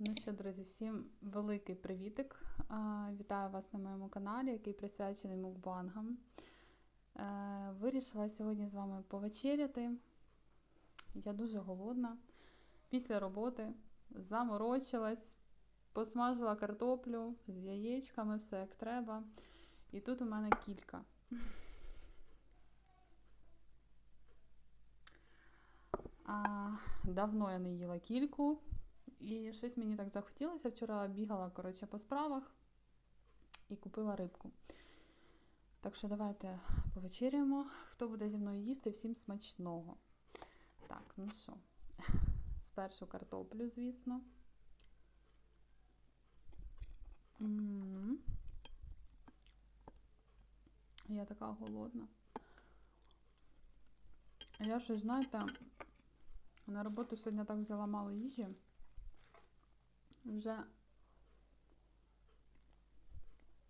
Ну що, друзі, всім великий привітик. Вітаю вас на моєму каналі, який присвячений мукбангам. Е, Вирішила сьогодні з вами повечеряти. Я дуже голодна. Після роботи заморочилась, посмажила картоплю з яєчками, все як треба. І тут у мене кілька. А, давно я не їла кільку. І щось мені так захотілося. Вчора бігала коротше, по справах і купила рибку. Так що давайте повечеряємо. Хто буде зі мною їсти, всім смачного. Так, ну що, спершу картоплю, звісно. М. Я така голодна. Я щось, знаєте, на роботу сьогодні так взяла мало їжі. Вже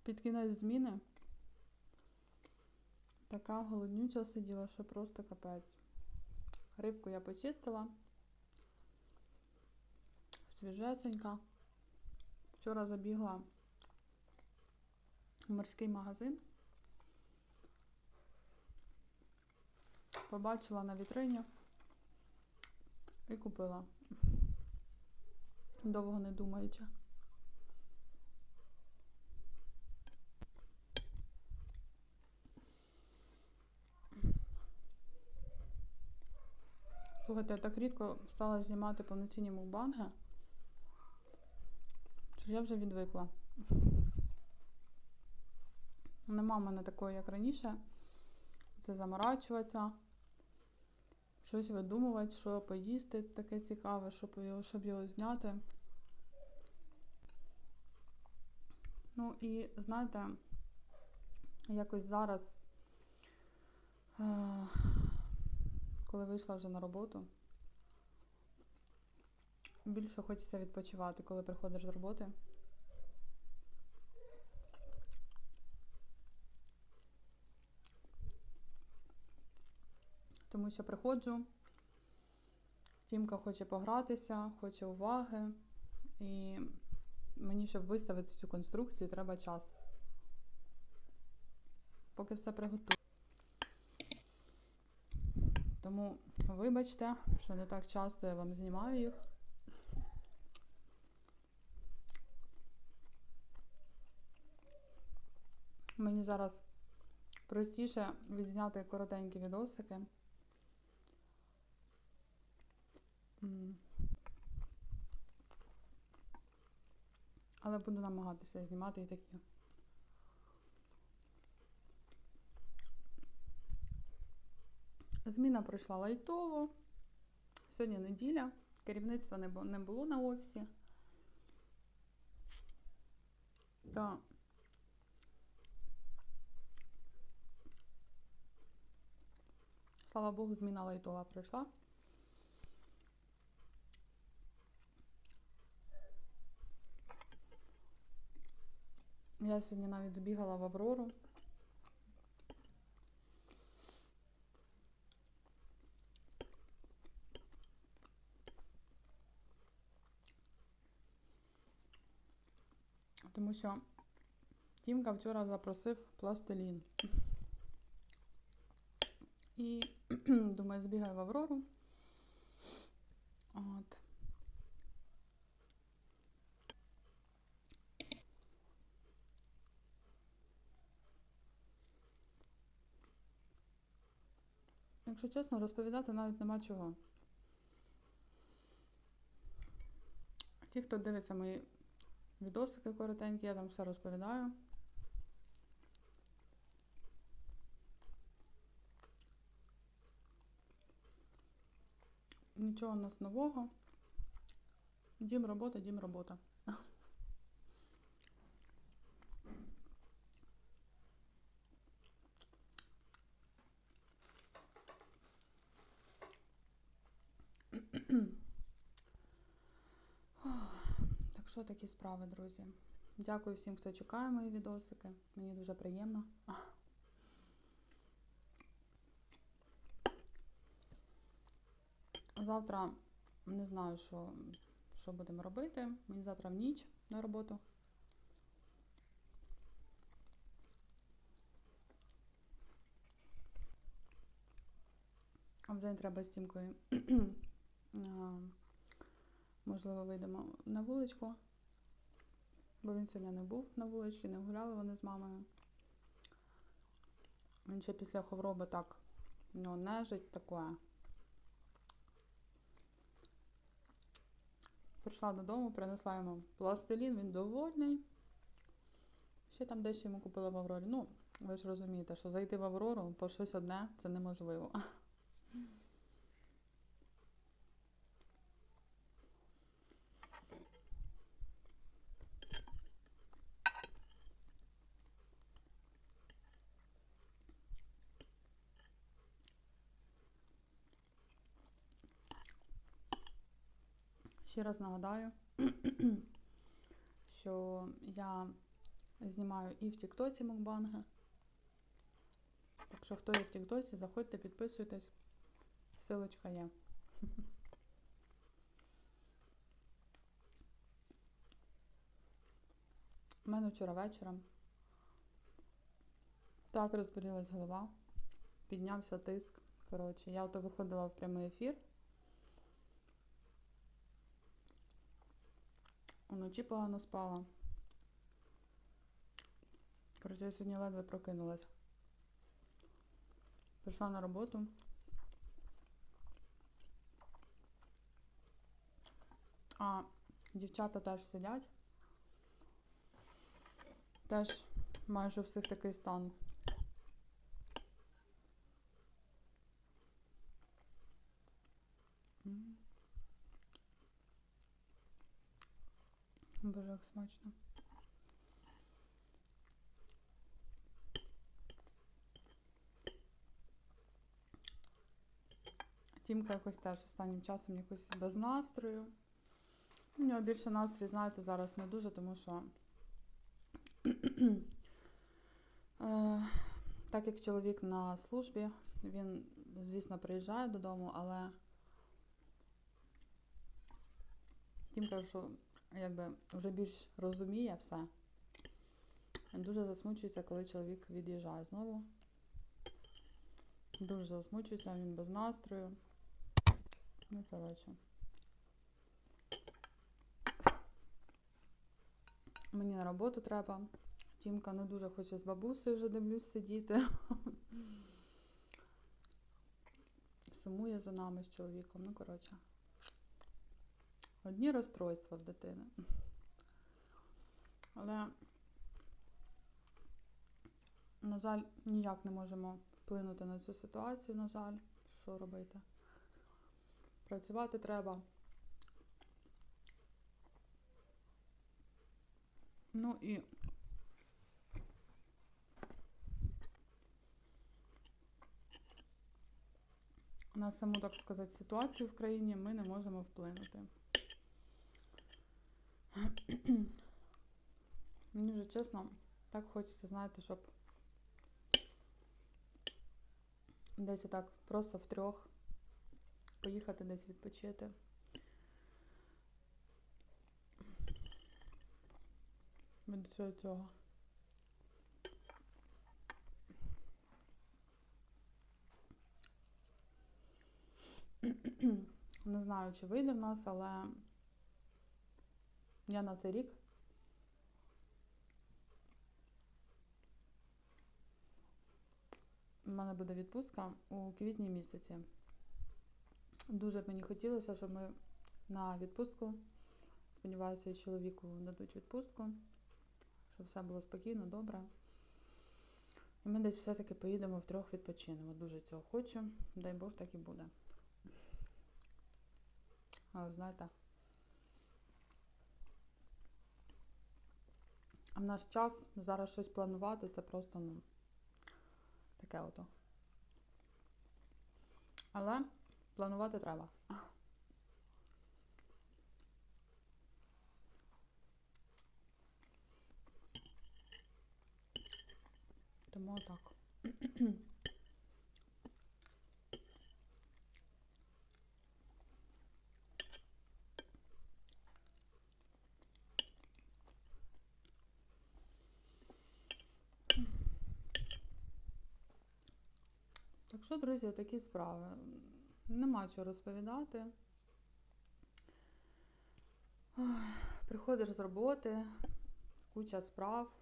під кінець зміни така голоднюча сиділа, що просто капець. Рибку я почистила. Свіжесенька. Вчора забігла в морський магазин. Побачила на вітрині і купила. Довго не думаючи. Слухайте, я так рідко стала знімати повноцінні мукбанги, що я вже відвикла. Нема в мене такої, як раніше. Це заморачуватися, щось видумувати, що поїсти таке цікаве, щоб його, щоб його зняти. Ну і знаєте, якось зараз, е, коли вийшла вже на роботу, більше хочеться відпочивати, коли приходиш з роботи. Тому що приходжу, Тімка хоче погратися, хоче уваги, і мені, щоб виставити цю конструкцію, треба час. Поки все приготую. Тому вибачте, що не так часто я вам знімаю їх. Мені зараз простіше відзняти коротенькі відосики. М. Але буду намагатися знімати і такі. Зміна пройшла лайтово. Сьогодні неділя. Керівництва не було на офісі. Та слава Богу, зміна лайтова пройшла. Я сьогодні навіть збігала в Аврору. Тому що Тімка вчора запросив пластилін. І думаю, збігаю в Аврору. От. Якщо чесно, розповідати навіть нема чого. Ті, хто дивиться мої відосики коротенькі, я там все розповідаю. Нічого у нас нового. Дім робота, дім робота. Так що такі справи, друзі. Дякую всім, хто чекає мої відосики. Мені дуже приємно. Завтра не знаю, що, що будемо робити. Мені завтра в ніч на роботу. А взагалі треба з тімкою. Можливо, вийдемо на вуличку. Бо він сьогодні не був на вуличці, не гуляли вони з мамою. Він ще після хвороби так, ну, нежить таке. Прийшла додому, принесла йому пластилін, він довольний. Ще там дещо йому купила в Аврорі. Ну, ви ж розумієте, що зайти в Аврору по щось одне це неможливо. Ще раз нагадаю, що я знімаю і в Тіктоці мукбанги. Так що, хто є в Тіктоці, заходьте, підписуйтесь. Силочка є. У мене вчора вечором так розболілась голова, піднявся тиск. Коротше, я ото виходила в прямий ефір. Уночі погано спала. Коротше, я сьогодні ледве прокинулась. Прийшла на роботу. А дівчата теж сидять. Теж майже у всіх такий стан. М. Боже, як смачно. Тімка якось теж останнім часом якось без настрою. У нього більше настрій, знаєте, зараз не дуже, тому що е, так як чоловік на службі, він, звісно, приїжджає додому, але Тімка, що якби вже більш розуміє все. Дуже засмучується, коли чоловік від'їжджає знову. Дуже засмучується, він без настрою. Ну, коротше. Мені на роботу треба. Тімка не дуже хоче з бабусею вже дивлюсь сидіти. Сумує за нами з чоловіком. Ну, коротше. Одні розстройства в дитини. Але, на жаль, ніяк не можемо вплинути на цю ситуацію, на жаль, що робити. Працювати треба. Ну і на саму, так сказати, ситуацію в країні ми не можемо вплинути. Мені вже чесно, так хочеться, знаєте, щоб десь так просто втрьох поїхати десь відпочити. Від всього цього. Не знаю, чи вийде в нас, але я на цей рік у мене буде відпустка у квітні місяці. Дуже б мені хотілося, щоб ми на відпустку, сподіваюся, і чоловіку дадуть відпустку, щоб все було спокійно, добре. І ми десь все-таки поїдемо втрьох відпочинемо. Дуже цього хочу. Дай Бог, так і буде. Але знаєте, а в наш час зараз щось планувати, це просто ну, таке ото. Але планувати треба. Тому так. Так що, друзі, такі справи. Нема чого розповідати. Приходиш з роботи, куча справ.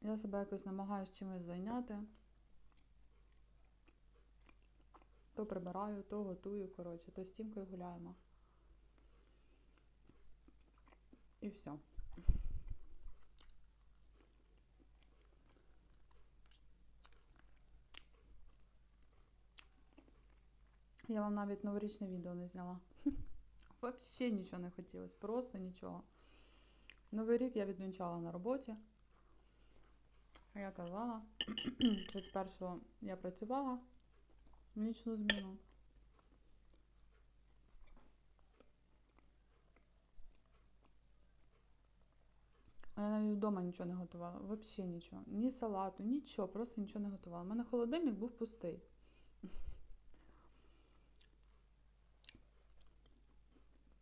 Я себе якось намагаюся чимось зайняти. То прибираю, то готую, коротше, то з тімкою гуляємо. І все. Я вам навіть новорічне відео не зняла. Вообще нічого не хотілося, просто нічого. Новий рік я відмічала на роботі. Я казала, 31-го я працювала в нічну зміну. Я навіть вдома нічого не готувала. Взагалі нічого. Ні салату, нічого, просто нічого не готувала. У мене холодильник був пустий.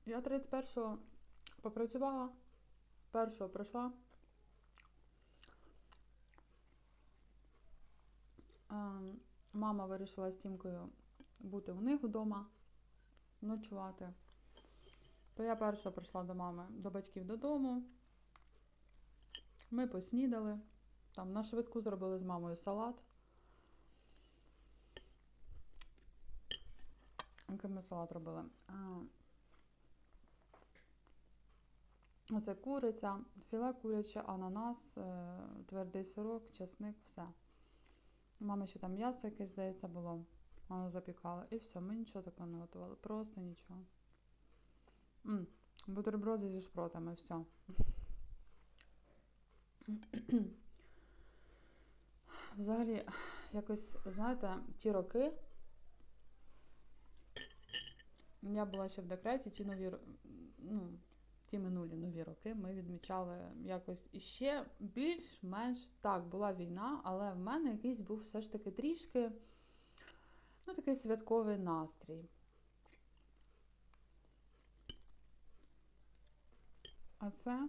Я 31-го попрацювала, першого прийшла. Ем, Мама вирішила з Тімкою бути у них вдома, ночувати. То я перша прийшла до мами, до батьків додому. Ми поснідали. Там на швидку зробили з мамою салат. Який ми салат робили? А, Оце куриця, філе куряче, ананас, е, твердий сирок, чесник, все. Мама ще там м'ясо якесь, здається, було. Мама запікала. І все, ми нічого такого не готували. Просто нічого. М, бутерброди зі шпротами, все. Взагалі, якось, знаєте, ті роки. Я була ще в декреті, ті нові, ну, ті минулі нові роки ми відмічали якось іще більш-менш так, була війна, але в мене якийсь був все ж таки трішки ну, такий святковий настрій. А це.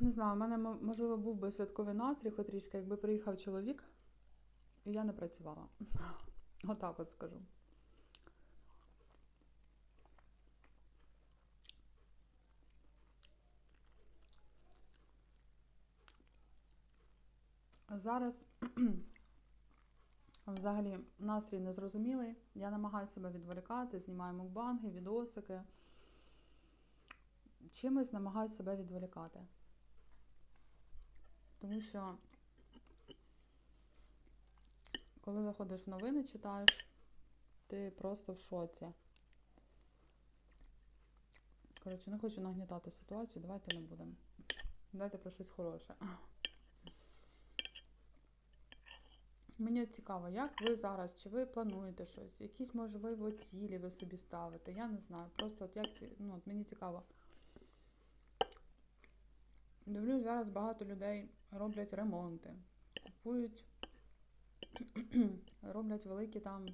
Не знаю, у мене, можливо, був би святковий настрій, хоч трішки, якби приїхав чоловік, і я не працювала. Отак от скажу. Зараз взагалі настрій незрозумілий. Я намагаюся себе відволікати, знімаю мукбанги, відосики. Чимось намагаюся себе відволікати. Тому що, коли заходиш в новини, читаєш, ти просто в шоці. Коротше, не хочу нагнітати ситуацію, давайте не будемо. Давайте про щось хороше. Мені цікаво, як ви зараз, чи ви плануєте щось, якісь, можливо, цілі ви собі ставите, я не знаю. Просто от як ці, ну, от мені цікаво. Дивлюсь, зараз багато людей роблять ремонти, купують, роблять великі там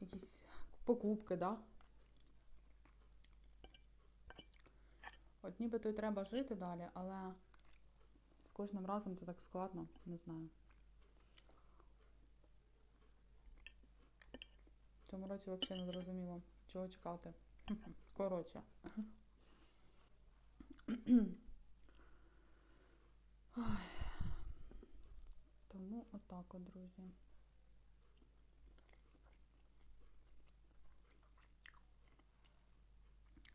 якісь покупки, да? От нібито й треба жити далі, але з кожним разом це так складно, не знаю. В цьому році взагалі не зрозуміло, чого чекати. Коротше. Тому отак от, друзі.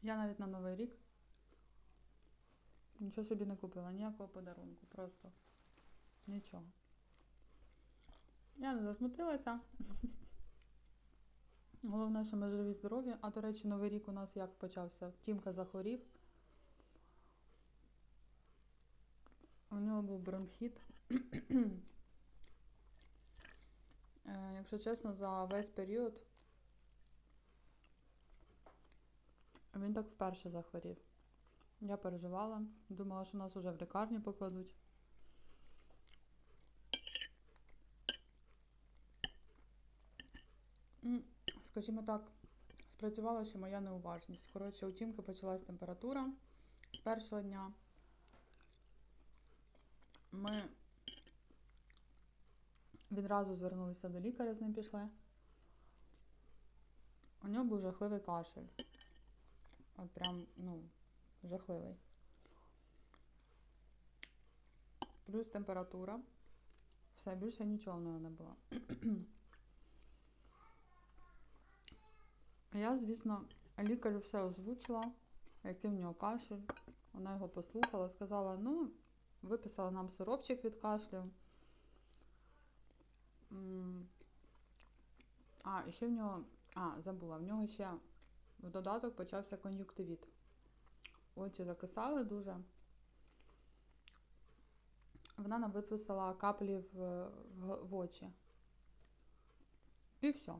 Я навіть на Новий рік нічого собі не купила, ніякого подарунку, просто нічого. Я не засмутилася. Головне, що ми живі здорові. А до речі, новий рік у нас як почався? Тімка захворів. У нього був бронхіт. Е, Якщо чесно, за весь період він так вперше захворів. Я переживала, думала, що нас вже в лікарню покладуть. Скажімо так, спрацювала ще моя неуважність. Коротше, у почалась температура з першого дня. ми відразу звернулися до лікаря, з ним пішли. У нього був жахливий кашель. От прям, ну, жахливий. Плюс температура. Все, більше нічого в нього не було. Я, звісно, лікарю все озвучила, який в нього кашель. Вона його послухала, сказала, ну, виписала нам сиропчик від кашлю. А, і ще в нього. А, забула, в нього ще в додаток почався кон'юктивіт. Очі закисали дуже. Вона нам виписала каплі в, в, в очі. І все.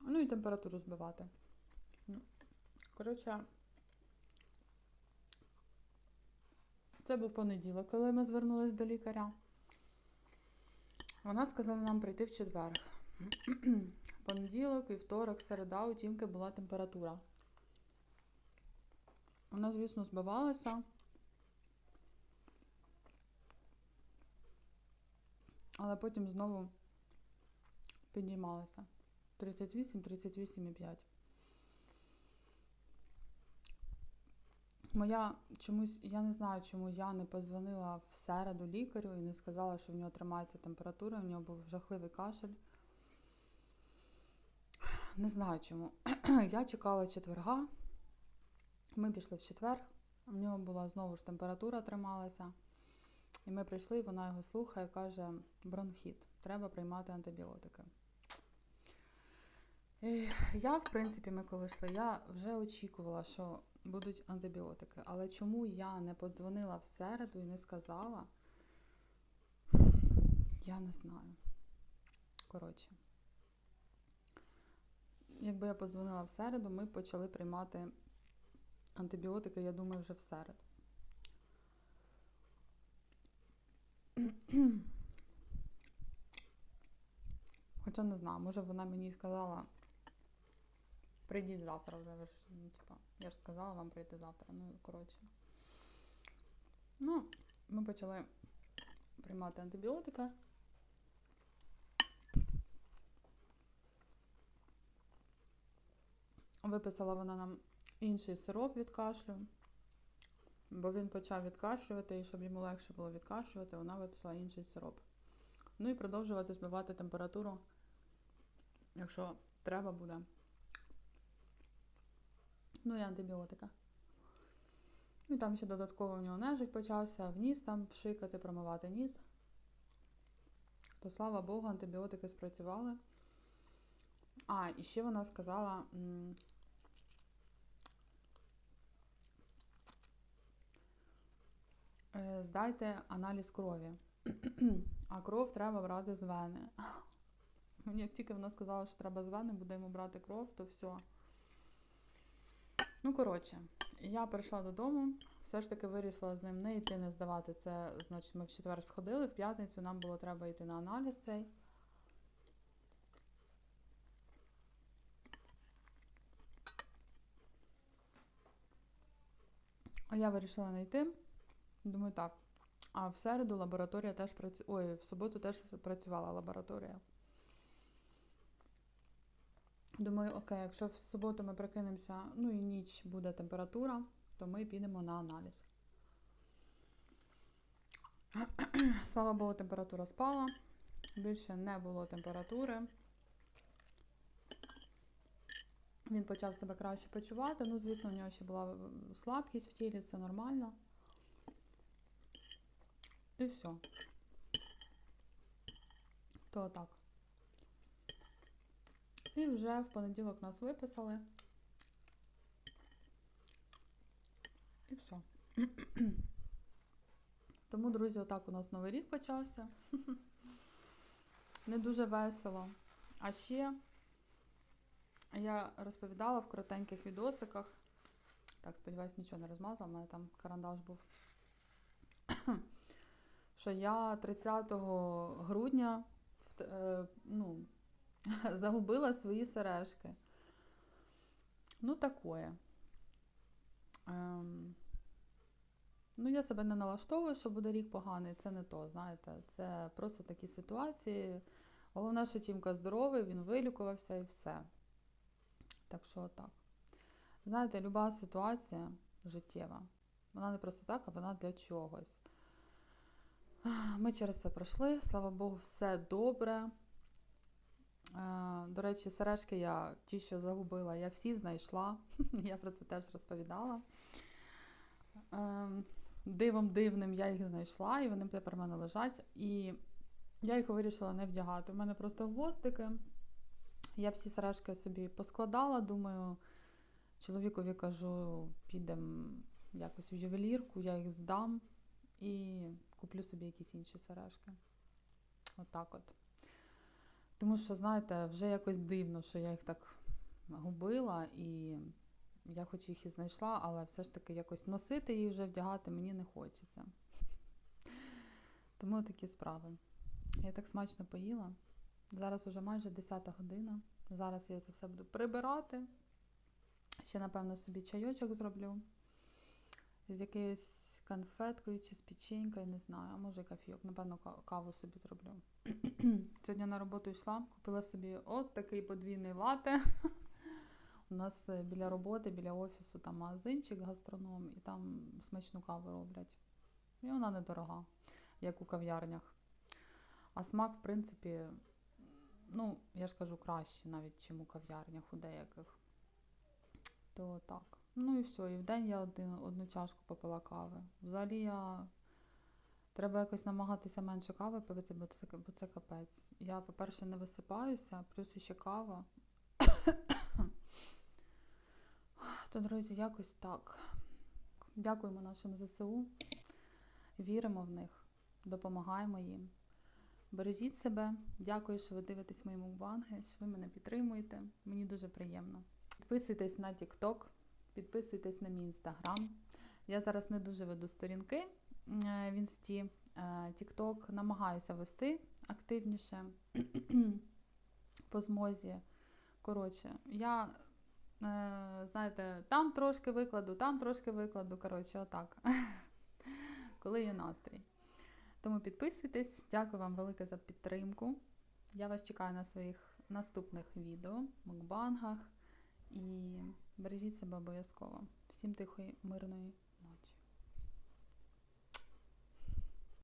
Ну і температуру збивати. Коротше, це був понеділок, коли ми звернулись до лікаря. Вона сказала нам прийти в четвер. Понеділок, вівторок, середа у Тімки була температура. Вона, звісно, збивалася. Але потім знову підіймалася. 38, 38,5. Моя чомусь, я не знаю, чому я не позвонила в середу лікарю і не сказала, що в нього тримається температура, в нього був жахливий кашель. Не знаю чому. Я чекала четверга. Ми пішли в четвер. В нього була знову ж температура трималася. І ми прийшли, вона його слухає, каже: бронхіт, треба приймати антибіотики. І я, в принципі, ми коли йшли, я вже очікувала, що будуть антибіотики. Але чому я не подзвонила в середу і не сказала, я не знаю. Коротше. Якби я подзвонила в середу, ми почали приймати антибіотики, я думаю, вже в середу. Хоча не знаю, може вона мені сказала, прийдіть завтра вже. Ж, ну, типа, я ж сказала вам прийти завтра. Ну, коротше. Ну, ми почали приймати антибіотики. Виписала вона нам інший сироп від кашлю, бо він почав відкашлювати, і щоб йому легше було відкашлювати, вона виписала інший сироп. Ну і продовжувати збивати температуру, якщо треба буде. Ну і антибіотика. І там ще додатково в нього нежить почався, в ніс там пшикати, промивати ніс. То слава Богу, антибіотики спрацювали. А, і ще вона сказала. е, Здайте аналіз крові. А кров треба брати з вени. Мені як тільки вона сказала, що треба з вени, будемо брати кров, то все. Ну, коротше, я прийшла додому, все ж таки вирішила з ним не йти, не здавати це. Значить, ми в четвер сходили, в п'ятницю нам було треба йти на аналіз цей. А я вирішила не йти. Думаю, так. А в середу лабораторія теж працює. Ой, в суботу теж працювала лабораторія. Думаю, окей, якщо в суботу ми прикинемося, ну і ніч буде температура, то ми підемо на аналіз. Слава Богу, температура спала. Більше не було температури. Він почав себе краще почувати. Ну, звісно, у нього ще була слабкість в тілі, це нормально. І все. То так. І вже в понеділок нас виписали. І все. Тому, друзі, отак у нас новий рік почався. Не дуже весело. А ще я розповідала в коротеньких відосиках. Так, сподіваюсь, нічого не розмазала, у мене там карандаш був. Що я 30 грудня в, е, ну, загубила свої сережки. Ну, такое. Ем, Ну, я себе не налаштовую, що буде рік поганий, це не то, знаєте. Це просто такі ситуації. Головне, що Тімка здоровий, він вилікувався і все. Так що так. Знаєте, люба ситуація життєва, вона не просто так, а вона для чогось. Ми через це пройшли, слава Богу, все добре. До речі, сережки я ті, що загубила, я всі знайшла. Я про це теж розповідала. Ем, Дивом дивним я їх знайшла, і вони тепер в мене лежать. І я їх вирішила не вдягати. У мене просто гвоздики. Я всі сережки собі поскладала, думаю, чоловікові кажу, підемо якось в ювелірку, я їх здам і куплю собі якісь інші сережки. Отак от. Тому що, знаєте, вже якось дивно, що я їх так губила, і я хоч їх і знайшла, але все ж таки якось носити їх вже вдягати мені не хочеться. Тому такі справи. Я так смачно поїла. Зараз уже майже 10 година. Зараз я це все буду прибирати. Ще, напевно, собі чайочок зроблю. З якоюсь конфеткою чи з печенькою, не знаю, а може кофійок. Напевно, каву собі зроблю. Сьогодні на роботу йшла, купила собі от такий подвійний лате. У нас е, біля роботи, біля офісу там магазинчик, гастроном, і там смачну каву роблять. І вона недорога, як у кав'ярнях. А смак, в принципі, ну, я ж кажу, краще навіть, чим у кав'ярнях у деяких. То так. Ну і все. І в день я один, одну чашку попила кави. Взагалі я. Треба якось намагатися менше кави пити, бо це, бо це капець. Я, по-перше, не висипаюся, плюс ще кава. То, друзі, якось так. Дякуємо нашим ЗСУ. Віримо в них, допомагаємо їм. Бережіть себе. Дякую, що ви дивитесь мої мукбанги, що ви мене підтримуєте. Мені дуже приємно. Підписуйтесь на TikTok, підписуйтесь на мій Instagram. Я зараз не дуже веду сторінки е, в інсті. Е, TikTok намагаюся вести активніше по змозі. Коротше, я, е, знаєте, там трошки викладу, там трошки викладу. Коротше, отак. Коли є настрій. Тому підписуйтесь. Дякую вам велике за підтримку. Я вас чекаю на своїх наступних відео, мукбангах. І бережіть себе обов'язково. Всім тихої, мирної.